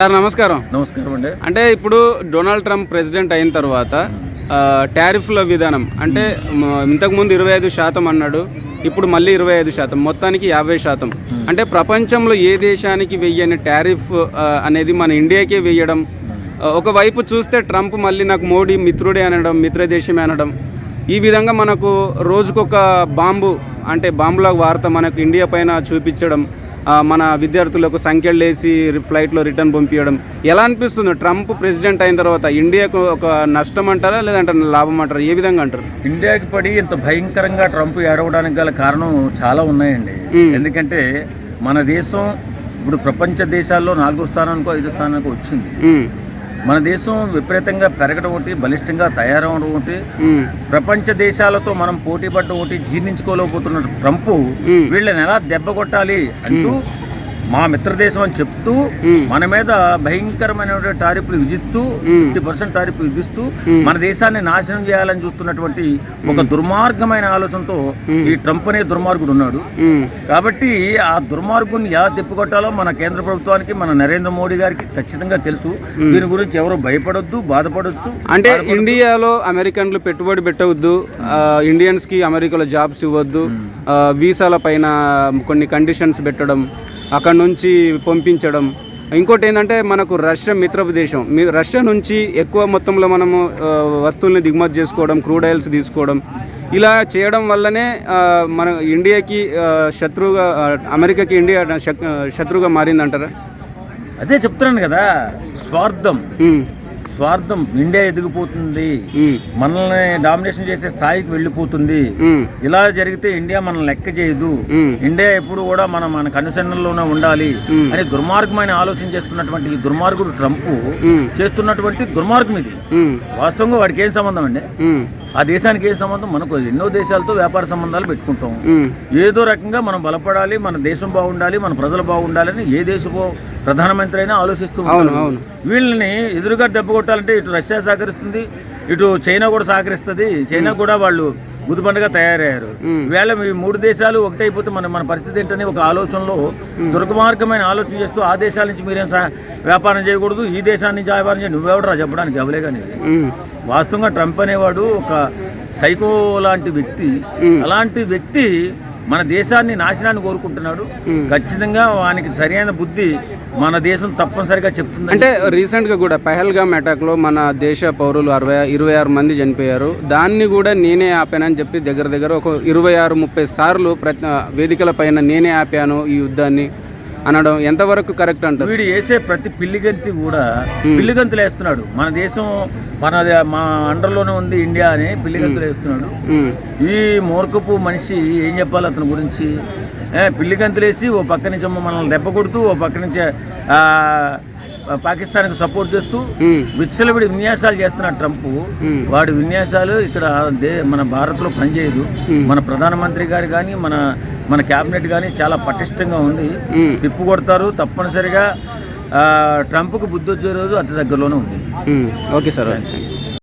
Sir నమస్కారం. నమస్కారం అండి. అంటే ఇప్పుడు డొనాల్డ్ ట్రంప్ ప్రెసిడెంట్ అయిన తర్వాత టారిఫ్ల విధానం అంటే ఇంతకుముందు ఇరవై ఐదు శాతం అన్నాడు ఇప్పుడు మళ్ళీ ఇరవై ఐదు శాతం మొత్తానికి యాభై శాతం. అంటే ప్రపంచంలో ఏ దేశానికి వెయ్యని టారిఫ్ అనేది మన ఇండియాకే వేయడం ఆ, ఒకవైపు చూస్తే ట్రంప్ మళ్ళీ నాకు మోడీ మిత్రుడే అనడం మిత్ర దేశమే అనడం. ఈ విధంగా మనకు రోజుకొక బాంబు అంటే బాంబుల వార్త మనకు ఇండియా పైన చూపించడం మన విద్యార్థులకు సంఖ్యలు వేసి ఫ్లైట్లో రిటర్న్ పంపించడం. ఎలా అనిపిస్తుంది? ట్రంప్ ప్రెసిడెంట్ అయిన తర్వాత ఇండియాకు ఒక నష్టం అంటారా లేదంటే లాభం అంటారా? ఏ విధంగా అంటారు? ఇండియాకి పడి ఇంత భయంకరంగా ట్రంప్ ఏడవడానికి గల కారణం చాలా ఉన్నాయండి. ఎందుకంటే మన దేశం ఇప్పుడు ప్రపంచ దేశాల్లో నాలుగో స్థానానికో ఐదో స్థానానికో వచ్చింది. మన దేశం విపరీతంగా పెరగడం ఒకటి బలిష్టంగా తయారవడం ఒకటి. ప్రపంచ దేశాలతో మనం పోటీ పడ్డ ఒకటి జీర్ణించుకోలేకపోతున్న ట్రంప్ వీళ్ళని ఎలా దెబ్బ కొట్టాలి అంటూ మా మిత్రదేశం అని చెప్తూ మన మీద భయంకరమైన టారిఫ్లు విధిస్తూ ఫిఫ్టీ పర్సెంట్ టారిఫ్ విధిస్తూ మన దేశాన్ని నాశనం చేయాలని చూస్తున్నటువంటి ఒక దుర్మార్గమైన ఆలోచనతో ఈ ట్రంప్ అనే దుర్మార్గుడు ఉన్నాడు. కాబట్టి ఆ దుర్మార్గుని ఎలా తిప్పికొట్టాలో మన కేంద్ర ప్రభుత్వానికి మన నరేంద్ర మోడీ గారికి ఖచ్చితంగా తెలుసు. దీని గురించి ఎవరు భయపడొద్దు బాధపడొచ్చు. అంటే ఇండియాలో అమెరికన్లు పెట్టుబడి పెట్టవద్దు ఆ, ఇండియన్స్కి అమెరికాలో జాబ్స్ ఇవ్వద్దు వీసాల పైన కొన్ని కండిషన్స్ పెట్టడం అక్కడ నుంచి పంపించడం. ఇంకోటి ఏంటంటే మనకు రష్యా మిత్రపు దేశం మీ రష్యా నుంచి ఎక్కువ మొత్తంలో మనము వస్తువుల్ని దిగుమతి చేసుకోవడం క్రూడ్ ఆయిల్స్ తీసుకోవడం ఇలా చేయడం వల్లనే మన ఇండియాకి శత్రువుగా అమెరికాకి ఇండియా శత్రువుగా మారిందంటారా? అదే చెప్తున్నాను కదా స్వార్థం. స్వార్థం ఇండియా ఎదిగిపోతుంది. మనల్ని డామినేషన్ చేసే స్థాయికి వెళ్ళిపోతుంది. ఇలా జరిగితే ఇండియా మనల్ని లెక్క చేయదు. ఇండియా ఎప్పుడు కూడా మనం మన కనుసన్నల్లోనే ఉండాలి అని దుర్మార్గమైన ఆలోచన చేస్తున్నటువంటి ఈ దుర్మార్గుడు ట్రంప్ చేస్తున్నటువంటి దుర్మార్గం ఇది. వాస్తవంగా వాడికి ఏం సంబంధం అండి? ఆ దేశానికి ఏం సంబంధం? మనకు ఎన్నో దేశాలతో వ్యాపార సంబంధాలు పెట్టుకుంటాం. ఏదో రకంగా మనం బలపడాలి మన దేశం బాగుండాలి మన ప్రజలు బాగుండాలని ఏ దేశపు ప్రధానమంత్రి అయినా ఆలోచిస్తూ అవును. అవును. వీళ్ళని ఎదురుగా దెబ్బ కొట్టాలంటే ఇటు రష్యా సహకరిస్తుంది ఇటు చైనా కూడా సహకరిస్తుంది. చైనా కూడా వాళ్ళు ముదుబండగా తయారయ్యారు. వేళ ఈ మూడు దేశాలు ఒకటైపోతే మన మన పరిస్థితి ఏంటని ఒక ఆలోచనలో దుర్గమార్గమైన ఆలోచన చేస్తూ ఆ దేశాల నుంచి మీరేం వ్యాపారం చేయకూడదు ఈ దేశాల నుంచి వ్యాపారం చేయ నువ్వెవడరా చెప్పడానికి అవలే కానీ వాస్తవంగా ట్రంప్ అనేవాడు ఒక సైకో లాంటి వ్యక్తి. అలాంటి వ్యక్తి మన దేశాన్ని నాశనాన్ని కోరుకుంటున్నాడు. ఖచ్చితంగా వానికి సరైన బుద్ధి మన దేశం తప్పనిసరిగా చెప్తుంది అంటే రీసెంట్గా కూడా పహల్గామ్ అటాక్లో మన దేశ పౌరులు అరవై ఇరవై ఆరు మంది చనిపోయారు. దాన్ని కూడా నేనే ఆపానని చెప్పి దగ్గర దగ్గర ఒక ఇరవై ఆరు ముప్పై సార్లు ప్రతి వేదికల పైన నేనే ఆపాను ఈ యుద్ధాన్ని అనడం ఎంతవరకు కరెక్ట్ అంటారు? వీడు వేసే ప్రతి పిల్లిగంతి కూడా పిల్లిగంతులు వేస్తున్నాడు. మన దేశం మన మా అండర్లోనే ఉంది ఇండియా అని పిల్లిగంతులు వేస్తున్నాడు. ఈ మూర్ఖపు మనిషి ఏం చెప్పాలి అతని గురించి? పిల్లి గంతులేసి ఓ పక్క నుంచి మనల్ని దెబ్బ కొడుతూ ఓ పక్క నుంచి పాకిస్తాన్కి సపోర్ట్ చేస్తూ విచ్చలవిడి విన్యాసాలు చేస్తున్న ట్రంప్. వాడి విన్యాసాలు ఇక్కడ మన భారత్లో పనిచేయదు. మన ప్రధానమంత్రి గారు కానీ మన మన క్యాబినెట్ కానీ చాలా పటిష్టంగా ఉంది. తిప్పు కొడతారు తప్పనిసరిగా ట్రంప్కు బుద్ధి వచ్చే రోజు అతి దగ్గరలోనే ఉంది. Okay sir.